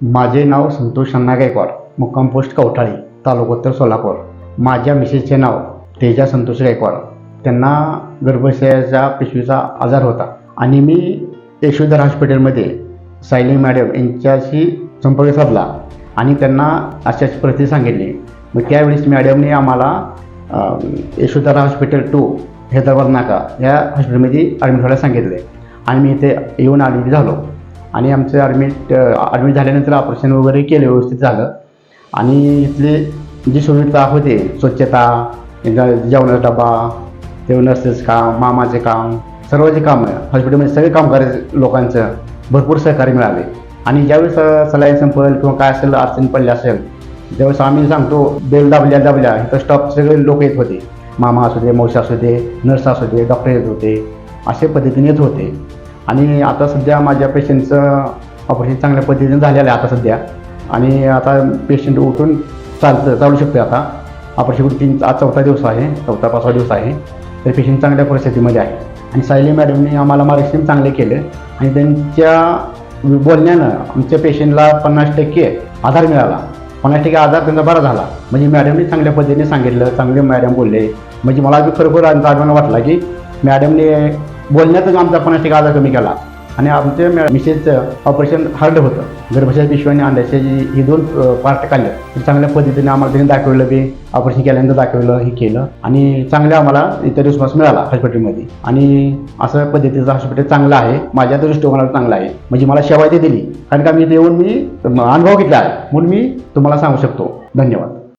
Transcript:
माझे नाव संतोष अण्णा गायकवाड मुक्काम पोस्ट कवठाळी तालुकोत्तर सोलापूर. माझ्या मिसेसचे नाव तेजा संतोष गायकवाड. त्यांना गर्भाशयाच्या पिशवीचा आजार होता आणि मी यशोधर हॉस्पिटलमध्ये सायली मॅडम यांच्याशी संपर्क साधला आणि त्यांना अशाच प्रती सांगितली. मग त्यावेळेस मॅडमने आम्हाला यशोधरा हॉस्पिटल टू हैदराबाद नाका या हॉस्पिटलमध्ये ॲडमिट व्हायला सांगितले. आणि मी इथे येऊन ॲडमिट झालो. आणि आमचं ॲडमिट ॲडमिट झाल्यानंतर ऑपरेशन वगैरे केलं व्यवस्थित झालं. आणि इथले जी सुविधा होते स्वच्छता जेवणाचा डबा तेव्हा नर्सेस काम मामाचे काम सर्व जे काम हॉस्पिटलमध्ये सगळे कामगार लोकांचं भरपूर सहकार्य मिळाले. आणि ज्यावेळेस सलाईन संपल किंवा काय असेल अडचण पडली असेल ज्यावेळेस आम्ही सांगतो बेल दाबल्या दाबल्या इथं स्टॉप सगळे लोक येत होते. मामा असू दे मावशी असू दे नर्स असू दे डॉक्टर येत होते अशा पद्धतीने येत होते. आणि आता सध्या माझ्या पेशंटचं ऑपरेशन चांगल्या पद्धतीने झालेलं आहे आता सध्या. आणि आता पेशंट उठून चालतं चालू शकतो आता. ऑपरेशन तीन आज चौथा दिवस आहे चौथा पाचवा दिवस आहे. तर पेशंट चांगल्या परिस्थितीमध्ये आहे. आणि सायली मॅडमने आम्हाला मार्गदर्शन चांगले केले. आणि त्यांच्या बोलण्यानं आमच्या पेशंटला पन्नास टक्के आधार मिळाला. पन्नास टक्के आधार त्यांचा बरा झाला. म्हणजे मॅडमने चांगल्या पद्धतीने सांगितलं चांगले मॅडम बोलले. म्हणजे मला बी खरोखर आमचा अभिमान वाटला की मॅडमने बोलण्यातच आमचा पन्नास टक्के आजार कमी केला. आणि आमच्या मॅ मिसेसचं ऑपरेशन हार्ड होतं. गर्भाशय पिशवी आणि अंड्याचे ही दोन पार्ट काढले. चांगल्या पद्धतीने आम्हाला त्यांनी दाखवलं बी ऑपरेशन केल्यानंतर दाखवलं हे केलं. आणि चांगल्या आम्हाला इतर रिस्पॉन्स मिळाला हॉस्पिटलमध्ये आणि असं पद्धतीचं हॉस्पिटल चांगलं आहे. माझ्या दृष्टिकोनाला चांगलं आहे. म्हणजे मला सेवा ते दिली. कारण का मी येऊन मी अनुभव घेतला आहे. म्हणून मी तुम्हाला सांगू शकतो. धन्यवाद.